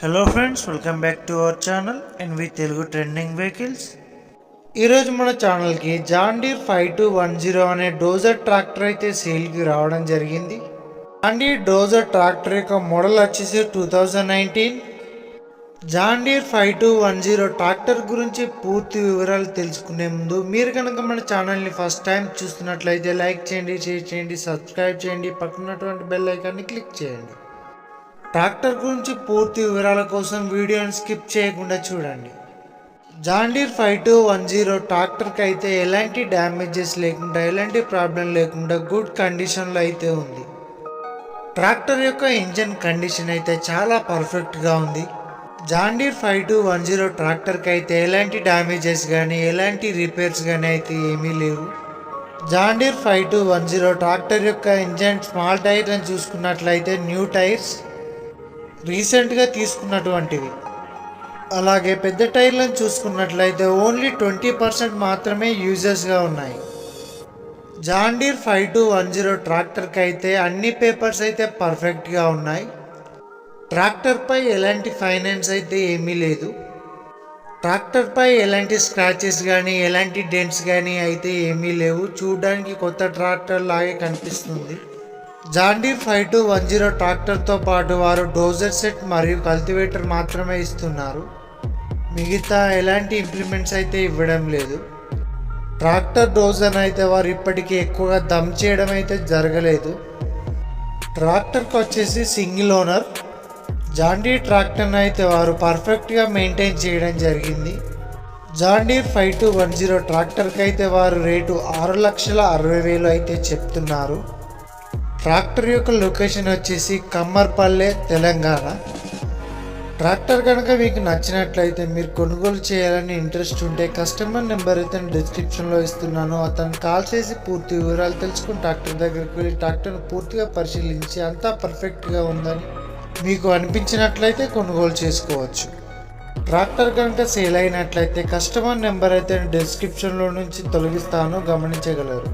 Hello friends welcome back to our channel and we Telugu trending vehicles ఈరోజు మన ఛానల్కి John Deere five two one zero అనే dozer tractor అయితే సేల్కి రావడం జరిగింది. జాండీర్ డోజర్ ట్రాక్టర్ యొక్క మోడల్ వచ్చేసి two thousand nineteen John Deere five two one zero tractor గురించి పూర్తి వివరాలు తెలుసుకునే ముందు మీరు కనుక మన ఛానల్ని ఫస్ట్ టైం చూస్తున్నట్లయితే లైక్ చేయండి షేర్ చేయండి సబ్స్క్రైబ్ చేయండి పక్కనటువంటి బెల్ ఐకాన్ని క్లిక్ చేయండి. ట్రాక్టర్ గురించి పూర్తి వివరాల కోసం వీడియోని స్కిప్ చేయకుండా చూడండి. John Deere five two one zero ట్రాక్టర్కి అయితే ఎలాంటి డ్యామేజెస్ లేకుండా ఎలాంటి ప్రాబ్లం లేకుండా గుడ్ కండిషన్లో అయితే ఉంది. ట్రాక్టర్ యొక్క ఇంజన్ కండిషన్ అయితే చాలా పర్ఫెక్ట్గా ఉంది. John Deere five two one zero ట్రాక్టర్కి అయితే ఎలాంటి డ్యామేజెస్ కానీ ఎలాంటి రిపేర్స్ కానీ అయితే ఏమీ లేవు. John Deere five two one zero tractor యొక్క ఇంజన్ స్మాల్ టైర్ అని చూసుకున్నట్లయితే న్యూ టైర్స్ రీసెంట్గా తీసుకున్నటువంటివి. అలాగే పెద్ద టైర్లను చూసుకున్నట్లయితే ఓన్లీ ట్వంటీ పర్సెంట్ మాత్రమే యూజెస్గా ఉన్నాయి. John Deere five two one zero ట్రాక్టర్కి అయితే అన్ని పేపర్స్ అయితే పర్ఫెక్ట్గా ఉన్నాయి. ట్రాక్టర్పై ఎలాంటి ఫైనాన్స్ అయితే ఏమీ లేదు. ట్రాక్టర్పై ఎలాంటి స్క్రాచెస్ కానీ ఎలాంటి డెంట్స్ కానీ అయితే ఏమీ లేవు. చూడడానికి కొత్త ట్రాక్టర్ లాగే కనిపిస్తుంది. John Deere five two one zero ట్రాక్టర్తో పాటు వారు డోజర్ సెట్ మరియు కల్టివేటర్ మాత్రమే ఇస్తున్నారు. మిగతా ఎలాంటి ఇంప్లిమెంట్స్ అయితే ఇవ్వడం లేదు. ట్రాక్టర్ డోజర్ అయితే వారు ఇప్పటికీ ఎక్కువగా దమ్ చేయడం అయితే జరగలేదు. ట్రాక్టర్కి వచ్చేసి సింగిల్ ఓనర్. జాండీర్ ట్రాక్టర్ని అయితే వారు పర్ఫెక్ట్గా మెయింటైన్ చేయడం జరిగింది. John Deere five two one zero ట్రాక్టర్కి అయితే వారు రేటు ఆరు లక్షల అరవై వేలు అయితే చెప్తున్నారు. ట్రాక్టర్ యొక్క లొకేషన్ వచ్చేసి కమ్మర్పల్లె తెలంగాణ. ట్రాక్టర్ కనుక మీకు నచ్చినట్లయితే మీరు కొనుగోలు చేయాలని ఇంట్రెస్ట్ ఉంటే కస్టమర్ నెంబర్ అయితే నేను డిస్క్రిప్షన్లో ఇస్తున్నాను. అతను కాల్ చేసి పూర్తి వివరాలు తెలుసుకుని ట్రాక్టర్ దగ్గరికి వెళ్ళి ట్రాక్టర్ను పూర్తిగా పరిశీలించి అంతా పర్ఫెక్ట్గా ఉందని మీకు అనిపించినట్లయితే కొనుగోలు చేసుకోవచ్చు. ట్రాక్టర్ కనుక సేల్ అయినట్లయితే కస్టమర్ నెంబర్ అయితే నేను డిస్క్రిప్షన్లో నుంచి తొలగిస్తాను. గమనించగలరు.